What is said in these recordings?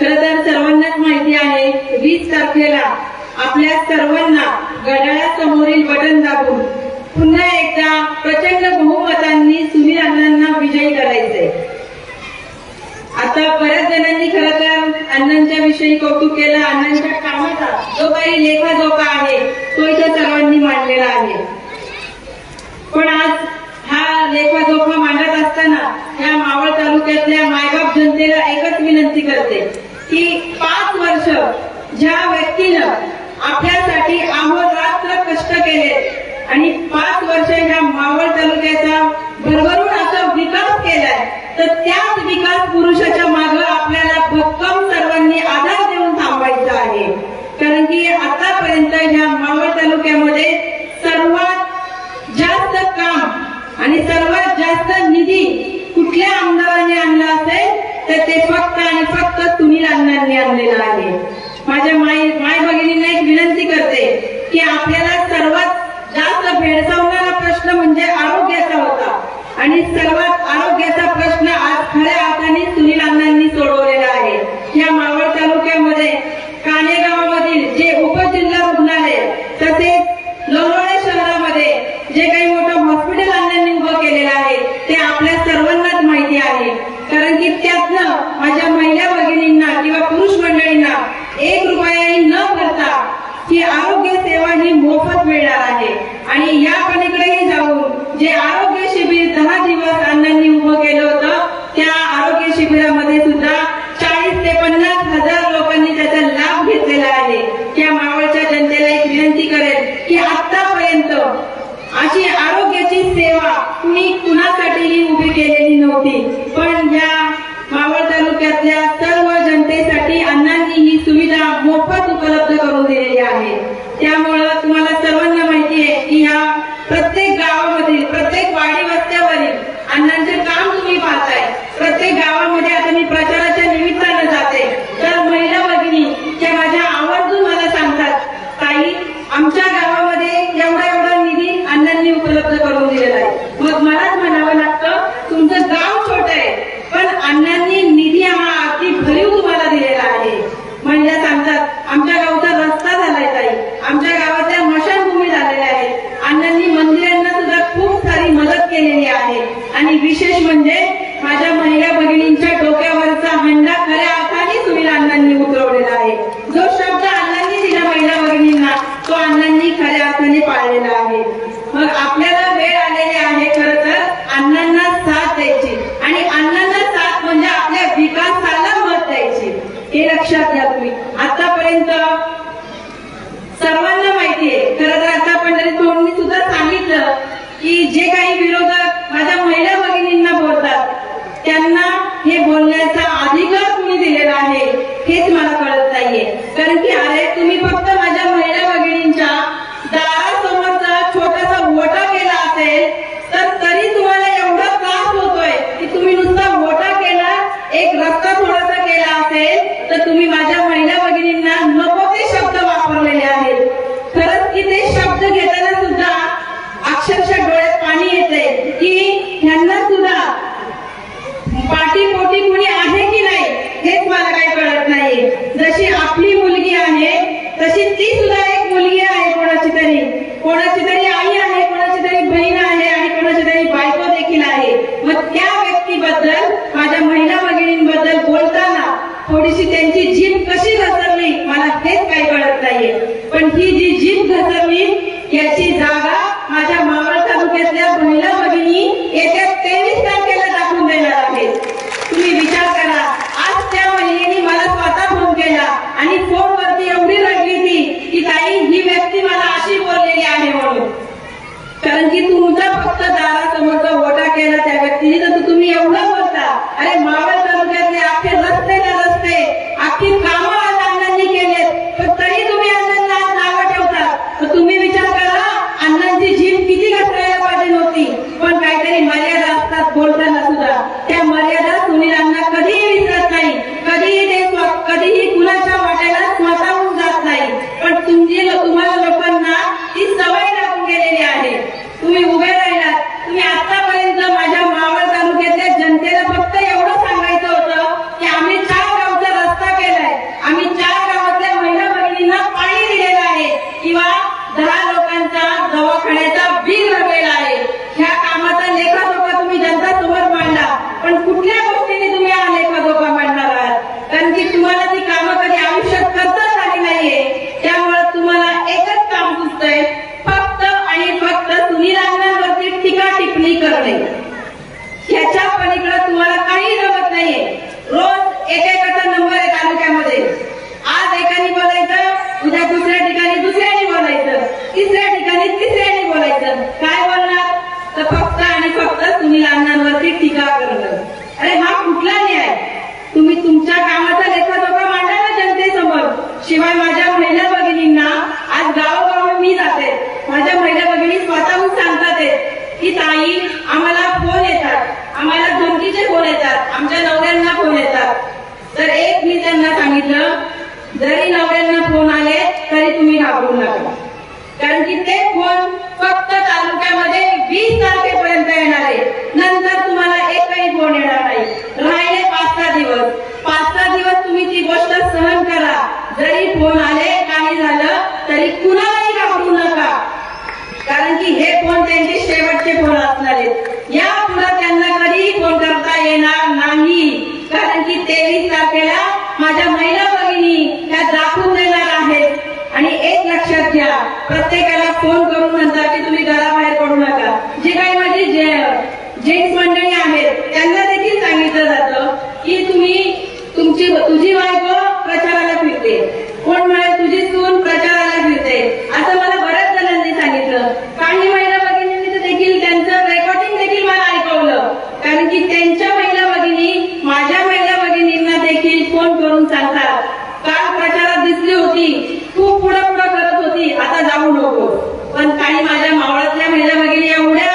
खर तर सर्वांनाच माहिती आहे वीस तारखेला आपल्या सर्वांना घड्याळासमोरील बटन दाबून पुन्हा एकदा प्रचंड बहुमतांनी सुनील अण्णांना विजयी करायचंय. आता बऱ्याच जणांनी खरं तर अण्णांच्या विषयी कौतुक केलं अण्णांच्या कामाचा जो काही लेखाजोखा आहे तो इथं सर्वांनी मांडलेला आहे. पण आज हा लेखाजोखा मांडत असताना या मावळ तालुक्यातल्या मायबाप जनतेला एकच विनंती करते की पाच वर्ष ज्या व्यक्तीनं आपल्यासाठी आहोत कष्ट केले आणि पाच वर्ष ह्या मावळ तालुक्याचा भरभरून असा विकास केलाय तर त्याच विकास पुरुषाच्या मागे आपल्याला भक्कम सर्वांनी आधार देऊन थांबायचा आहे कारण की आतापर्यंत ह्या मावळ तालुक्यामध्ये सर्वात जास्त काम आणि सर्वात जास्त निधी कुठल्या आमदाराने आणला असेल तर ते फक्त आणि फक्त तुम्ही लग्नांनी आणलेलं आहे. माझ्या माय माय भगिनींना एक विनंती करते की आपल्याला सर्वात जास्त भेडसावणारा प्रश्न म्हणजे आरोग्याचा होता. आणि सर्वात आरोग्याचा प्रश्न आज खऱ्या अर्थाने सुनील अण्णांनी सोडवलेला आहे या मावळ तालुक्यामध्ये कानेगावामधील जे उपजिल्हा रुग्णालय तसेच लोणावळा शहरामध्ये जे काही मोठं हॉस्पिटल अण्णांनी उभं केलेलं आहे ते आपल्या सर्वांनाच माहिती आहे कारण की त्यातनं माझ्या महिला भगिनींना किंवा पुरुष मंडळींना एक रुपयाही न भरता ही आरोग्य सेवा ही मोफत मिळणार आहे. आणि या पलीकडेही जाऊन जे आरोग्य शिबिर दहा दिवस अण्णांनी उभं केलं होतं त्या आरोग्य शिबिरामध्ये सुद्धा चाळीस ते पन्नास हजार लोकांनी त्याचा लाभ घेतलेला आहे. त्या मावळच्या जनतेला एक विनंती करेल की आतापर्यंत अशी आरोग्याची सेवा कुणी कुणासाठीही उभी केलेली नव्हती पण उपलब्ध करून दिलेली आहे. त्यामुळं तुम्हाला सर्वांना माहिती आहे की ह्या प्रत्येक गावामधील प्रत्येक वाडी वस्त्यावरील अण्णांचे काम तुम्ही पाहताय प्रत्येक गावामध्ये आता मी प्रचाराच्या निमित्तानं जाते तर महिला भगिनी त्या माझ्या आवर्जून मला सांगतात ताई आमच्या गावामध्ये एवढा एवढा निधी अण्णांनी उपलब्ध करून दिलेला आहे मग मलाच म्हणावं लागतं तुमचं गाव छोटं आहे पण अण्णांनी निधी हा अगदी भरीव तुम्हाला दिलेला आहे महिला सांगतात आमच्या गावचा रस्ता झालाय ताई आमच्या गावातल्या मशानभूमी झालेल्या आहेत अण्णांनी मंदिरांना सुद्धा खूप सारी मदत केलेली आहे आणि विशेष म्हणजे माझ्या महिला भगिनींच्या डोक्यावरचा हंडा खऱ्या अर्थाने सुनील अण्णांनी उतरवलेला आहे जो शब्द अण्णांनी दिला महिला भगिनींना तो अण्णांनी खऱ्या अर्थाने पाळलेला आहे मग आपल्याला वेळ आलेली आहे खरं तर अण्णांना साथ द्यायची आणि अण्णांना साथ म्हणजे आपल्या विकासाला मत द्यायची हे लक्षात घ्या तुम्ही आतापर्यंत सर्वांना माहिती आहे खरं तर आता पंढरीत भाऊंनी सुद्धा सांगितलं की जे काही विरोधक माझ्या महिला भगिनींना बोलतात त्यांना हे बोलण्याचा अधिकार कुणी दिलेला आहे हेच मला कळत नाहीये. कारण की अरे तुम्ही फक्त माझ्या महिला भगिनींच्या दारासमोरचा छोटासा वोटा केला असेल तर तरी तुम्हाला एवढा त्रास होतोय की तुम्ही नुसता वोटा केला एक रस्ता थोडासा केला असेल तर तुम्ही माझ्या की तुमचा फक्त दारा समोरचा वटा केला त्या व्यक्तीने तर तुम्ही एवढं बोलता. अरे मावळ तालुक्यातले अख्खे रस्ते ना रस्ते अख्खी कामं आज अण्णांनी केलेत. पण तरी तुम्ही अण्णांना आज नावं ठेवता. तर तुम्ही विचार करा अण्णांची जीव किती घसरायला पाहिजे नव्हती पण काहीतरी मर्यादा असतात बोलताना सुद्धा. त्या मर्यादा तुम्हाला ती कामं कधी आयुष्यात करताच आली नाहीये. त्यामुळे तुम्हाला एकच काम सुचतंय फक्त आणि फक्त सुनील टीका टिप्पणी करणे. ह्याच्या पलीकडे तुम्हाला काही जमत नाहीये. रोज एकेकाचा नंबर आहे तालुक्यामध्ये. आज एकाने बोलायचं उद्या दुसऱ्या ठिकाणी दुसऱ्याने बोलायचं तिसऱ्या ठिकाणी तिसऱ्याने बोलायचं. काय बोलणार? तर फक्त आणि फक्त तुम्ही अंगणावरती टीका करणं. अरे हा कुठला न्याय? तुम्ही तुमच्या कामाचा लेखा शिवाय माझ्या महिला भगिनींना आज गावोगावी मी जाते. माझ्या महिला भगिनी स्वतःहून सांगतात की ताई आम्हाला फोन येतात. आम्हाला धमकीचे फोन येतात. आमच्या नवऱ्यांना फोन येतात. तर एक मी त्यांना सांगितलं जरी नवऱ्यांना फोन आले तरी तुम्ही घाबरू नका. कारण की ते फोन फक्त चालू वीस तारखेपर्यंत येणार आहे नंतर तुम्हाला एकही फोन येणार नाही राहिले पाच सहा दिवस पाच सहा दिवस तुम्ही ती गोष्ट सहन करा जरी फोन आले काही झालं तरी कुणालाही घाबरू नका कारण की हे फोन त्यांचे शेवटचे फोन असणार आहेत या पुढे त्यांना कधीही फोन करता येणार नाही कारण की तेवीस तारखेला माझ्या महिला भगिनी त्या दाखवून देणार आहेत आणि एक लक्षात घ्या प्रत्येकाला फोन करून म्हणतात की तुम्ही घराबाहेर पडू नका. जे काही माझी जेंट्स मंडळी आहेत त्यांना देखील सांगितलं जातं की तुम्ही तुमची तुझी बायको प्रचाराला फिरते. कोण म्हणाल तुझी सून प्रचाराला फिरते. असं मला बऱ्याच जणांनी सांगितलं. काही महिला भगिनींनी तर देखील त्यांचं रेकॉर्डिंग देखील मला ऐकवलं. कारण की त्यांच्या महिला भगिनी माझ्या महिला भगिनींना देखील फोन करून सांगतात. काल प्रचारात दिसली होती. खूप पुढं होती आता जाऊ नको. पण काही माझ्या मावळातल्या महिला भगिनी एवढ्या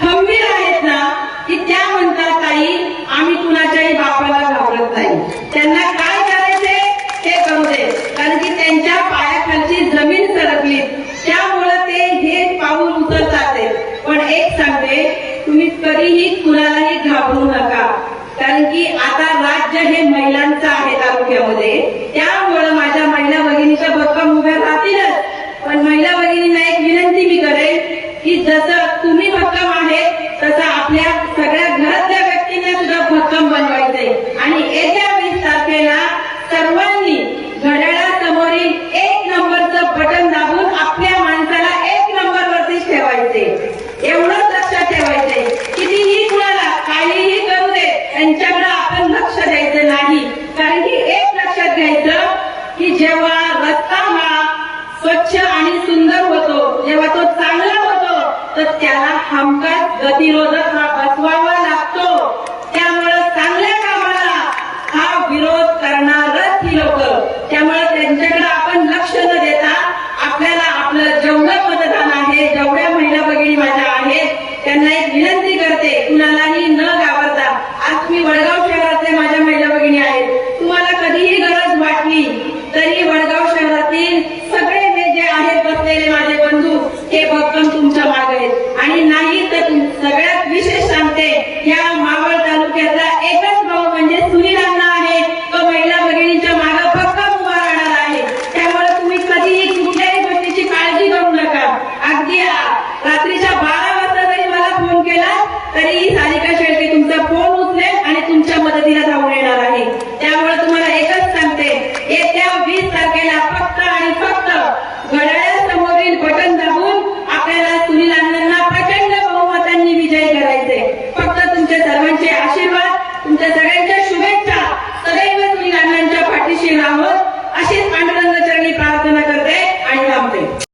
खंबीर आहेत ना की त्या म्हणतात ताई आम्ही कुणाच्याही बापाला घाबरत नाही. त्यांना काय करायचे ते करू दे. कारण की त्यांच्या पायाखालची जमीन सरकली. त्यामुळं ते हे पाऊल उचलतात पण एक सांगते तुम्ही कधीही कुणालाही घाबरू नका. कारण की आता राज्य हे महिलांचं आहे तालुक्यामध्ये. हम